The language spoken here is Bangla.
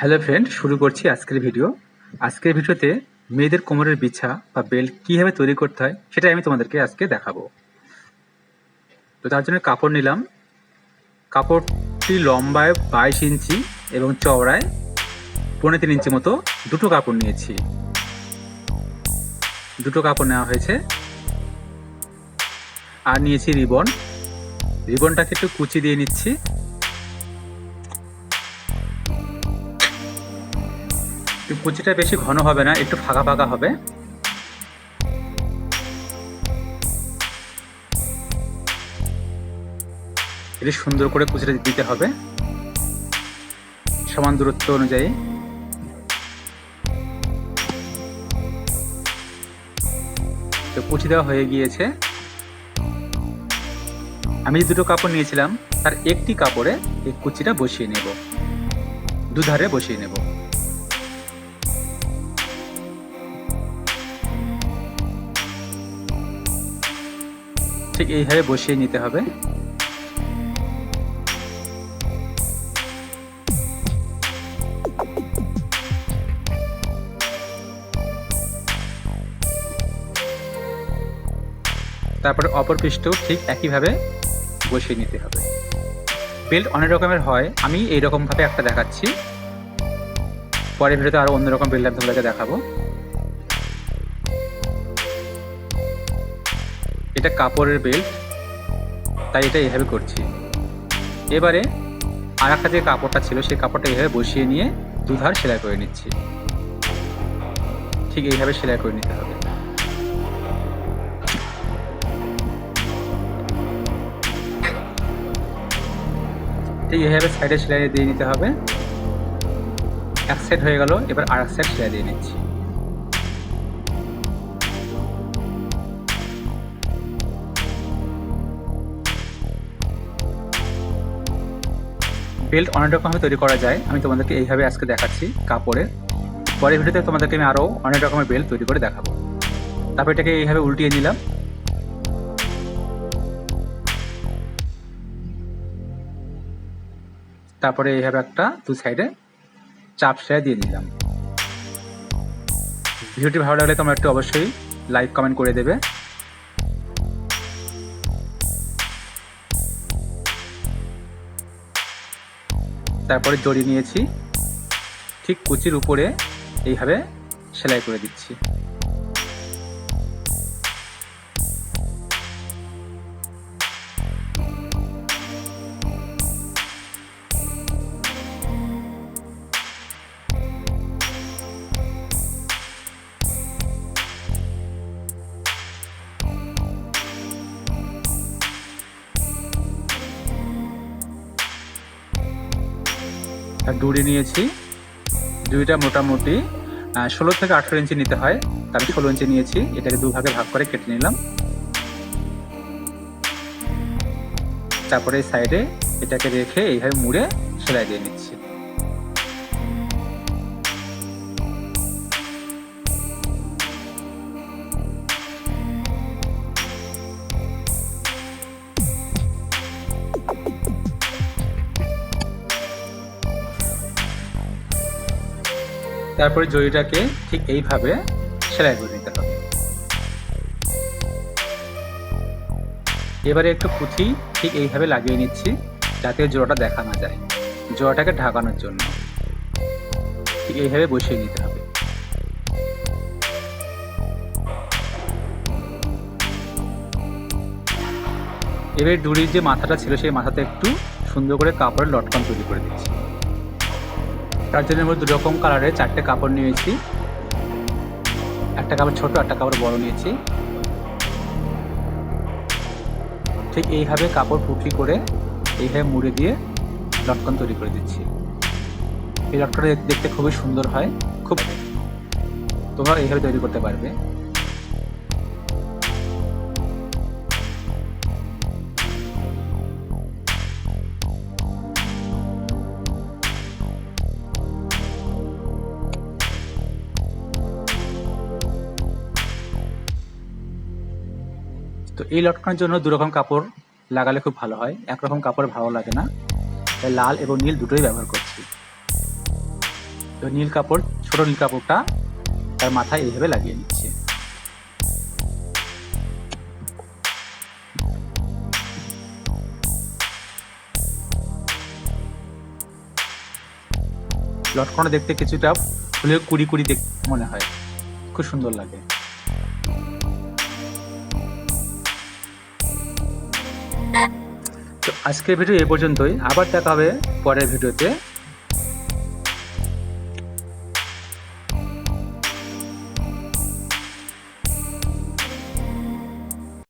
হ্যালো ফ্রেন্ড শুরু করছি আজকের ভিডিও আজকের ভিডিওতে মেয়েদের কোমরের বিছা বা বেল্ট কীভাবে তৈরি করতে হয়, সেটাই আমি তোমাদেরকে আজকে দেখাবো। তো তার জন্য কাপড় নিলাম। কাপড়টি লম্বায় বাইশ ইঞ্চি এবং চওড়ায় পনেরো তিন ইঞ্চি মতো দুটো কাপড় নিয়েছি। দুটো কাপড় নেওয়া হয়েছে। আর নিয়েছি রিবন। রিবনটাকে একটু কুচি দিয়ে নিচ্ছি। কুচিটা বেশি ঘন হবে না, একটু ফাঁকা ফাঁকা হবে। এটি সুন্দর করে কুচিটা দিতে হবে। সমান দূরত্ব অনুযায়ী। তো কুচি দেওয়া হয়ে গিয়েছে। আমি যে দুটো কাপড় নিয়েছিলাম, তার একটি কাপড়ে এই কুচিটা বসিয়ে নেব। দুধারে বসিয়ে নেব। ঠিক এইভাবে বসিয়ে নিতে হবে। তারপরে অপর পৃষ্ঠও ঠিক একইভাবে বসিয়ে নিতে হবে। বেল্ট অনেক রকমের হয়, আমি এই রকমভাবে একটা দেখাচ্ছি। পরের ভিডিওতে আরও অন্যরকম বেল্ট আমি তোমাদেরকে দেখাবো। এটা কাপড়ের বেল্ট, তাই এটা এইভাবে করছি। এবারে আর একটা যে কাপড়টা ছিল, সেই কাপড়টা এইভাবে বসিয়ে নিয়ে দুধার সেলাই করে নিচ্ছি। ঠিক এইভাবে সেলাই করে নিতে হবে। ঠিক এইভাবে সাইডে সেলাই দিয়ে নিতে হবে। এক সাইড হয়ে গেল, এবার আর এক সাইড সেলাই দিয়ে নিচ্ছি। বেল্ট অনেক রকমভাবে তৈরি করা যায়। আমি তোমাদেরকে এইভাবে আজকে দেখাচ্ছি কাপড়ে। পরের ভিডিওতে তোমাদেরকে আমি আরও অনেক রকমের বেল্ট তৈরি করে দেখাবো। তারপর এটাকে এইভাবে উল্টিয়ে নিলাম। তারপরে এইভাবে একটা দু সাইডে চাপ সেলাই দিয়ে নিলাম। ভিডিওটি ভালো লাগলে তোমরা একটু অবশ্যই লাইক কমেন্ট করে দেবে। তারপরে জড়ি নিয়েছি। ঠিক কুচির উপরে এইভাবে সেলাই করে দিচ্ছি। ডুরি নিয়েছি। দুইটা মোটামুটি ষোলো থেকে আঠেরো ইঞ্চি নিতে হয়। তার ষোলো ইঞ্চি নিয়েছি, এটাকে দুভাগে ভাগ করে কেটে নিলাম। তারপরে সাইডে এটাকে রেখে এইভাবে মুড়ে সেলাই দিয়ে নিচ্ছি। তারপরে জড়িটাকে ঠিক এইভাবে সেলাই করে নিতে হবে। এবারে একটু পুঁথি ঠিক এইভাবে লাগিয়ে নিচ্ছি যাতে জোড়াটা দেখা না যায়। জোড়াটাকে ঢাকানোর জন্য ঠিক এইভাবে বসিয়ে নিতে হবে। এবার ডুরির যে মাথাটা ছিল সেই মাথাতে একটু সুন্দর করে কাপড়ের লটকন তৈরি করে দিচ্ছি। তার জন্য আমরা দুরকম কালারের চারটে কাপড় নিয়েছি। একটা কাপড় ছোট, একটা কাপড় বড় নিয়েছি। ঠিক এইভাবে কাপড় পুটলি করে এইভাবে মুড়ে দিয়ে লটকন তৈরি করে দিচ্ছি। এই লটকনটা দেখতে খুবই সুন্দর হয়। খুব তোমরা এইভাবে তৈরি করতে পারবে। তো এই লটকানোর জন্য দু রকম কাপড় লাগালে খুব ভালো হয়। একরকম কাপড় ভালো লাগে না। তাই লাল এবং নীল দুটোই ব্যবহার করছি। তো নীল কাপড়, ছোট নীল কাপড়টা তার মাথায় এইভাবে লাগিয়ে নিচ্ছে। লটকনটা দেখতে কিছুটা ফুলের কুড়ি কুড়ি দেখ মনে হয়। খুব সুন্দর লাগে। তো আজকের ভিডিও এ পর্যন্তই। আবার দেখা হবে পরের ভিডিওতে।